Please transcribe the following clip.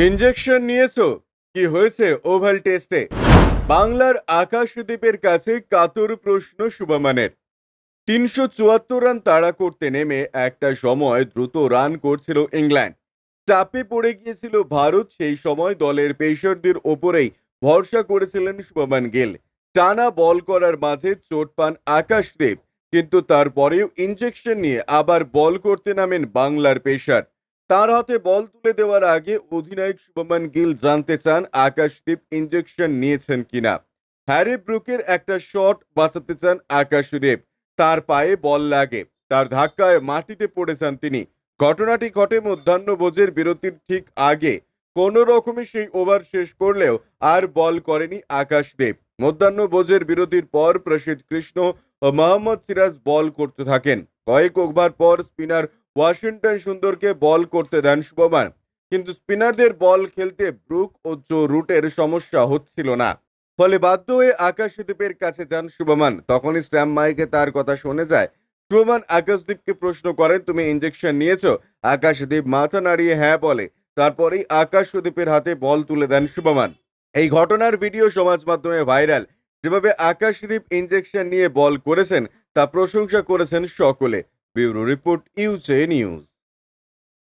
Injection নিয়েছো? কি হয়েছে ওভাল টেস্টে? বাংলার আকাশদ্বীপের কাছে কাতর প্রশ্ন শুভমানের। তিনশো চুয়াত্তর রান তাড়া করতে নেমে একটা সময় দ্রুত রান করছিল ইংল্যান্ড। চাপে পড়ে গিয়েছিল ভারত, সেই সময় দলের পেসারদের ওপরেই ভরসা করেছিলেন শুভমান গিল। টানা বল করার মাঝে চোট পান আকাশদেব কিন্তু তারপরেও ইঞ্জেকশন নিয়ে আবার বল করতে নামেন বাংলার পেসার। তার হাতে বল তুলে দেওয়ার আগে অধিনায়ক শুভমান গিল জানতে চান আকাশদীপ ইঞ্জেকশন নিয়েছেন কিনা। হ্যারি ব্রুকের একটা শট বাঁচাতে চান আকাশদীপ। তার পায়ে বল লাগে। তার ধাক্কায় মাটিতে পড়ে যান তিনি। ঘটনাটি ঘটে মধ্যাহ্নভোজের বিরতির ঠিক আগে। কোন রকমে সেই ওভার শেষ করলেও আর বল করেনি আকাশদেব মধ্যাহ্নভোজের বিরতির পর প্রসিদ্ধ কৃষ্ণ ও মোহাম্মদ সিরাজ বল করতে থাকেন। কয়েক ওভার পর স্পিনার ওয়াশিংটন সুন্দরকে বল করতে দেন শুভমান, কিন্তু স্পিনারদের বল খেলতে ব্রুক ও জো রুটের সমস্যা হচ্ছিল না। ফলে বাধ্য হয়ে আকাশদীপের কাছে যান শুভমান, তখনই স্ট্যাম্প মাইকে তার কথা শুনে যায়। শুভমান আকাশদীপকে প্রশ্ন করেন, তুমি ইঞ্জেকশন নিয়েছো? আকাশদীপ মাথা নাড়িয়ে হ্যাঁ বলে। তারপরেই আকাশদীপের হাতে বল তুলে দেন শুভমান। এই ঘটনার ভিডিও সমাজ মাধ্যমে ভাইরাল। যেভাবে আকাশদীপ ইঞ্জেকশন নিয়ে বল করেছেন, তা প্রশংসা করেছেন সকলে। Bureau report UJ news.